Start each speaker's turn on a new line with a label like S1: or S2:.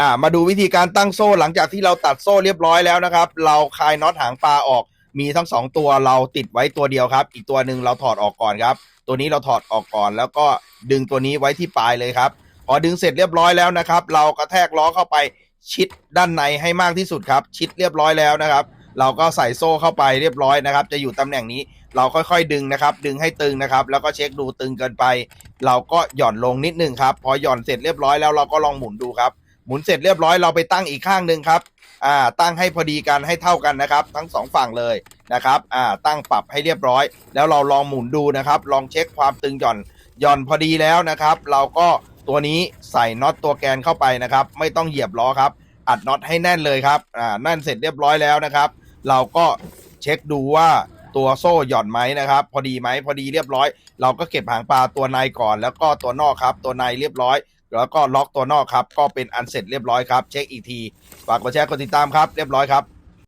S1: อ่ามาดูวิธีการตั้งโซ่หลังจากที่เราตัดโซ่เรียบร้อยแล้วนะครับ เราคลายน็อตหางปลาออก มีทั้งสองตัวเราติดไว้ตัวเดียวครับ อีกตัวหนึ่งเราถอดออกก่อนครับ ตัวนี้เราถอดออกก่อน แล้วก็ดึงตัวนี้ไว้ที่ปลายเลยครับ พอดึงเสร็จเรียบร้อยแล้วนะครับ เรากระแทกล้อเข้าไปชิดด้านในให้มากที่สุดครับ ชิดเรียบร้อยแล้วนะครับ เราก็ใส่โซ่เข้าไปเรียบร้อยนะครับ จะอยู่ตำแหน่งนี้เราค่อยๆดึงนะครับ ดึงให้ตึงนะครับ แล้วก็เช็คดูตึงเกินไป เราก็หย่อนลงนิดนึงครับ พอหย่อนเสร็จเรียบร้อยแล้วเราก็ลองหมุนดูครับ หมุนเสร็จเรียบร้อยเราไปตั้งอีกข้างหนึ่งครับอ่าตั้งให้พอดีกันให้เท่ากันนะครับ ทั้งสองฝั่งเลยนะครับอ่าตั้งปรับให้เรียบร้อย แล้วเราลองหมุนดูนะครับ ลองเช็คความตึงหย่อนหย่อนพอดีแล้วนะครับ เราก็ตัวนี้ใส่น็อตตัวแกนเข้าไปนะครับ ไม่ต้องเหยียบล้อครับ อัดน็อตให้แน่นเลยครับอ่าแน่นเสร็จเรียบร้อยแล้วนะครับ เราก็เช็คดูว่าตัวโซ่หย่อนไหมนะครับ พอดีไหมพอดีเรียบร้อย เราก็เก็บหางปลาตัวในก่อน แล้วก็ตัวนอกครับ ตัวในเรียบร้อย แล้วก็ล็อกตัวนอกครับ ก็เป็นอันเสร็จเรียบร้อยครับ เช็คอีกที ฝากกดแชร์กดติดตามครับ เรียบร้อยครับ